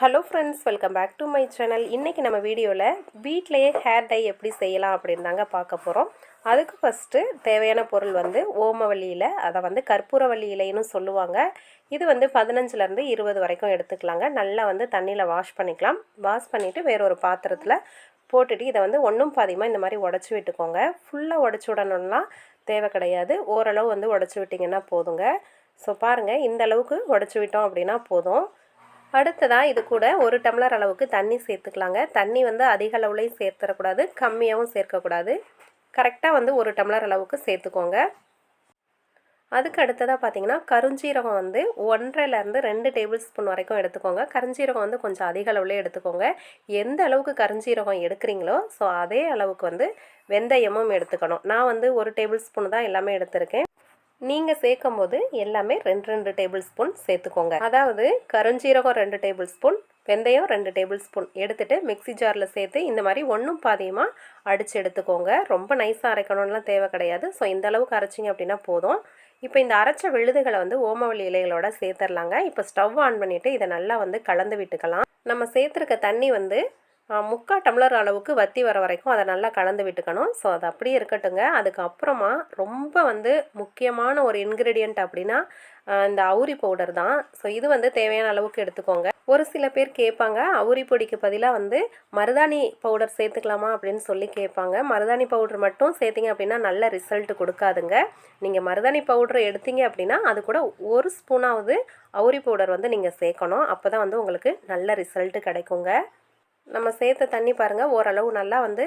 Hello friends welcome back to my channel இன்றைக்கி நம்ம வீடியோவில் வீட்டிலையே ஹேர் டை எப்படி செய்யலாம் அப்படின்னு தாங்க பார்க்க போகிறோம் அதுக்கு ஃபஸ்ட்டு தேவையான பொருள் வந்து ஓமவல்லியில் அதை வந்து கற்பூரவல்லி இலைன்னு சொல்லுவாங்க. இது வந்து பதினஞ்சுலேருந்து இருபது வரைக்கும் எடுத்துக்கலாங்க. நல்லா வந்து தண்ணியில் வாஷ் பண்ணிக்கலாம். வாஷ் பண்ணிவிட்டு வேற ஒரு பாத்திரத்தில் போட்டுட்டு இதை வந்து ஒன்றும் பாதியமாக இந்த மாதிரி உடச்சி விட்டுக்கோங்க. ஃபுல்லாக உடச்சி விடணும்னா தேவை கிடையாது. ஓரளவு வந்து உடச்சி விட்டிங்கன்னா போதுங்க. ஸோ பாருங்கள் இந்த அளவுக்கு உடச்சி விட்டோம் அப்படின்னா போதும். அடுத்ததாக இது கூட ஒரு டம்ளர் அளவுக்கு தண்ணி சேர்த்துக்கலாங்க. தண்ணி வந்து அதிக அளவுலையும் சேர்த்துடக்கூடாது கம்மியாகவும் சேர்க்கக்கூடாது. கரெக்டாக வந்து ஒரு டம்ளர் அளவுக்கு சேர்த்துக்கோங்க. அதுக்கு அடுத்ததாக பார்த்தீங்கன்னா கருஞ்சீரகம் வந்து ஒன்றரைலேருந்து ரெண்டு டேபிள் ஸ்பூன் வரைக்கும் எடுத்துக்கோங்க. கருஞ்சீரகம் வந்து கொஞ்சம் அதிக அளவுலேயே எடுத்துக்கோங்க. எந்த அளவுக்கு கருஞ்சீரகம் எடுக்கிறீங்களோ ஸோ அதே அளவுக்கு வந்து வெந்தயமும் எடுத்துக்கணும். நான் வந்து ஒரு டேபிள் ஸ்பூன் தான் எல்லாமே எடுத்திருக்கேன். நீங்கள் சேர்க்கும் போது எல்லாமே ரெண்டு ரெண்டு டேபிள் ஸ்பூன் சேர்த்துக்கோங்க. அதாவது கருஞ்சீரகம் ரெண்டு டேபிள் ஸ்பூன் வெந்தயம் ரெண்டு டேபிள் ஸ்பூன் எடுத்துகிட்டு மிக்சி ஜாரில் சேர்த்து இந்த மாதிரி ஒன்றும் பாதியமாக அடித்து எடுத்துக்கோங்க. ரொம்ப நைஸாக அரைக்கணும்லாம் தேவை கிடையாது. ஸோ இந்த அளவுக்கு அரைச்சிங்க அப்படின்னா போதும். இப்போ இந்த அரைச்ச விழுதுகளை வந்து ஓமவல்லி இலைகளோட சேர்த்துடலாங்க. இப்போ ஸ்டவ் ஆன் பண்ணிவிட்டு இதை நல்லா வந்து கலந்து விட்டுக்கலாம். நம்ம சேர்த்துருக்க தண்ணி வந்து முக்கால் டம்ளர் அளவுக்கு வத்தி வர வரைக்கும் அதை நல்லா கலந்து விட்டுக்கணும். ஸோ அது அப்படியே இருக்கட்டுங்க. அதுக்கப்புறமா ரொம்ப வந்து முக்கியமான ஒரு இன்க்ரீடியண்ட் அப்படின்னா இந்த அவுரி பவுடர் தான். ஸோ இது வந்து தேவையான அளவுக்கு எடுத்துக்கோங்க. ஒரு சில பேர் கேட்பாங்க அவுரி பொடிக்கு பதிலாக வந்து மருதாணி பவுடர் சேர்த்துக்கலாமா அப்படின்னு சொல்லி கேட்பாங்க. மருதாணி பவுடர் மட்டும் சேர்த்திங்க அப்படின்னா நல்ல ரிசல்ட் கொடுக்காதுங்க. நீங்கள் மருதாணி பவுடர் எடுத்தீங்க அப்படின்னா அது கூட ஒரு ஸ்பூனாவது அவுரி பவுடர் வந்து நீங்கள் சேர்க்கணும். அப்போ தான் வந்து உங்களுக்கு நல்ல ரிசல்ட்டு கிடைக்குங்க. நம்ம சேர்த்த தண்ணி பாருங்கள் ஓரளவு நல்லா வந்து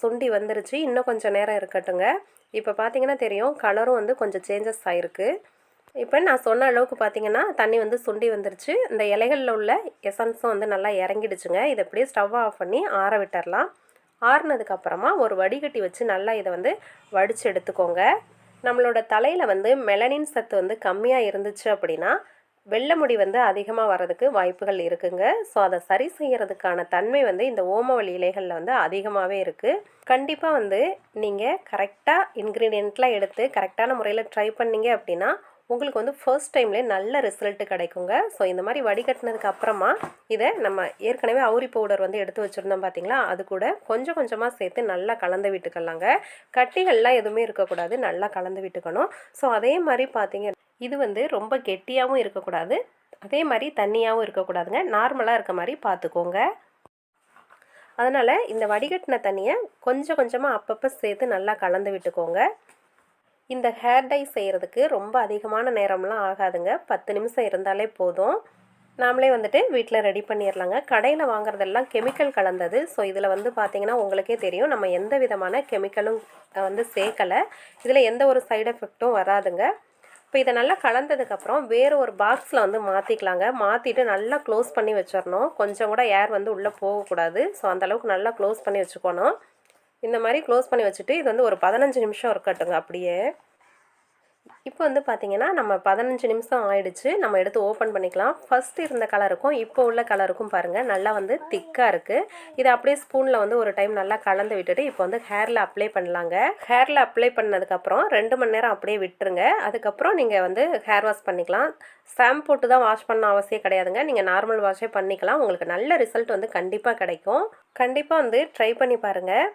சுண்டி வந்துருச்சு. இன்னும் கொஞ்சம் நேரம் இருக்கட்டுங்க. இப்போ பார்த்தீங்கன்னா தெரியும் கலரும் வந்து கொஞ்சம் சேஞ்சஸ் ஆகிருக்கு இப்போ நான் சொன்ன அளவுக்கு பார்த்தீங்கன்னா தண்ணி வந்து சுண்டி வந்துருச்சு. இந்த இலைகளில் உள்ள எசன்ஸும் வந்து நல்லா இறங்கிடுச்சுங்க. இதை அப்படியே ஸ்டவ்வை ஆஃப் பண்ணி ஆற விட்டுறலாம். ஆறுனதுக்கப்புறமா ஒரு வடிகட்டி வச்சு நல்லா இதை வந்து வடித்து எடுத்துக்கோங்க. நம்மளோட தலையில் வந்து மெலனின் சத்து வந்து கம்மியாக இருந்துச்சு அப்படின்னா வெள்ளை முடி வந்து அதிகமாக வர்றதுக்கு வாய்ப்புகள் இருக்குங்க. ஸோ அதை சரி செய்கிறதுக்கான தன்மை வந்து இந்த ஓமவழி இலைகளில் வந்து அதிகமாகவே இருக்குது கண்டிப்பாக வந்து நீங்கள் கரெக்டாக இன்க்ரீடியண்ட்லாம் எடுத்து கரெக்டான முறையில் ட்ரை பண்ணீங்க அப்படின்னா உங்களுக்கு வந்து ஃபர்ஸ்ட் டைம்லேயே நல்ல ரிசல்ட் கிடைக்குங்க. ஸோ இந்த மாதிரி வடிகட்டினதுக்கு அப்புறமா இதை நம்ம ஏற்கனவே அவுரி பவுடர் வந்து எடுத்து வச்சுருந்தோம் பார்த்தீங்களா அது கூட கொஞ்சம் கொஞ்சமாக சேர்த்து நல்லா கலந்து விட்டுக்கலாங்க. கட்டிகள்லாம் எதுவுமே இருக்கக்கூடாது. நல்லா கலந்து விட்டுக்கணும். ஸோ அதே மாதிரி பார்த்தீங்க இது வந்து ரொம்ப கெட்டியாகவும் இருக்கக்கூடாது. அதே மாதிரி தண்ணியாகவும் இருக்கக்கூடாதுங்க. நார்மலாக இருக்க மாதிரி பார்த்துக்கோங்க. அதனால் இந்த வடிகட்டின தண்ணியை கொஞ்சம் கொஞ்சமாக அப்பப்போ சேர்த்து நல்லா கலந்து விட்டுக்கோங்க. இந்த ஹேர் டை செய்கிறதுக்கு ரொம்ப அதிகமான நேரம்லாம் ஆகாதுங்க. பத்து நிமிஷம் இருந்தாலே போதும். நாமளே வந்துட்டு வீட்டில் ரெடி பண்ணிடலாங்க கடையில் வாங்குறதெல்லாம் கெமிக்கல் கலந்தது. ஸோ இதில் வந்து பார்த்திங்கன்னா உங்களுக்கே தெரியும். நம்ம எந்த விதமான கெமிக்கலும் வந்து சேர்க்கலை. இதில் எந்த ஒரு சைடு எஃபெக்ட்டும் வராதுங்க. இப்போ இதை நல்லா கலந்ததுக்கப்புறம் வேறு ஒரு பாக்ஸில் வந்து மாற்றிக்கலாங்க மாற்றிட்டு நல்லா க்ளோஸ் பண்ணி வச்சிடணும். கொஞ்சம் கூட ஏர் வந்து உள்ளே போகக்கூடாது. ஸோ அந்தளவுக்கு நல்லா க்ளோஸ் பண்ணி வச்சுக்கணும். இந்த மாதிரி க்ளோஸ் பண்ணி வச்சுட்டு இது வந்து ஒரு பதினஞ்சு நிமிஷம் இருக்கட்டுங்க அப்படியே. இப்போ வந்து பார்த்திங்கன்னா நம்ம பதினஞ்சு நிமிஷம் ஆயிடுச்சு. நம்ம எடுத்து ஓப்பன் பண்ணிக்கலாம். ஃபஸ்ட்டு இருந்த கலருக்கும் இப்போ உள்ள கலருக்கும் பாருங்கள் நல்லா வந்து திக்காக இருக்குது இதை அப்படியே ஸ்பூனில் வந்து ஒரு டைம் நல்லா கலந்து விட்டுட்டு இப்போ வந்து ஹேரில் அப்ளை பண்ணலாங்க. ஹேரில் அப்ளை பண்ணதுக்கப்புறம் ரெண்டு மணி நேரம் அப்படியே விட்டுருங்க. அதுக்கப்புறம் நீங்கள் வந்து ஹேர் வாஷ் பண்ணிக்கலாம். ஷாம்பு போட்டு தான் வாஷ் பண்ண அவசியம் கிடையாதுங்க. நீங்கள் நார்மல் வாஷே பண்ணிக்கலாம். உங்களுக்கு நல்ல ரிசல்ட் வந்து கண்டிப்பாக கிடைக்கும். கண்டிப்பாக வந்து ட்ரை பண்ணி பாருங்கள்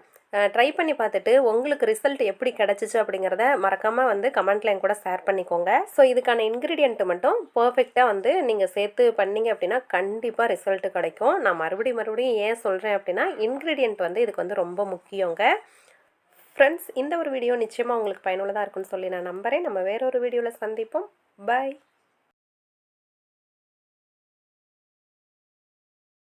ட்ரை பண்ணி பார்த்துட்டு உங்களுக்கு ரிசல்ட் எப்படி கிடச்சிச்சு அப்படிங்கிறத மறக்காமல் வந்து கமெண்ட்டில் என் கூட ஷேர் பண்ணிக்கோங்க. ஸோ இதுக்கான இன்க்ரீடியண்ட்டு மட்டும் பர்ஃபெக்டாக வந்து நீங்கள் சேர்த்து பண்ணீங்க அப்படின்னா கண்டிப்பாக ரிசல்ட் கிடைக்கும். நான் மறுபடியும் மறுபடியும் ஏன் சொல்கிறேன் அப்படின்னா இன்க்ரீடியண்ட் வந்து இதுக்கு வந்து ரொம்ப முக்கியங்க. ஃப்ரெண்ட்ஸ் இந்த ஒரு வீடியோ நிச்சயமாக உங்களுக்கு பயனுள்ளதாக இருக்குன்னு சொல்லி நான் நம்புகிறேன் நம்ம வேறொரு வீடியோவில் சந்திப்போம். பாய்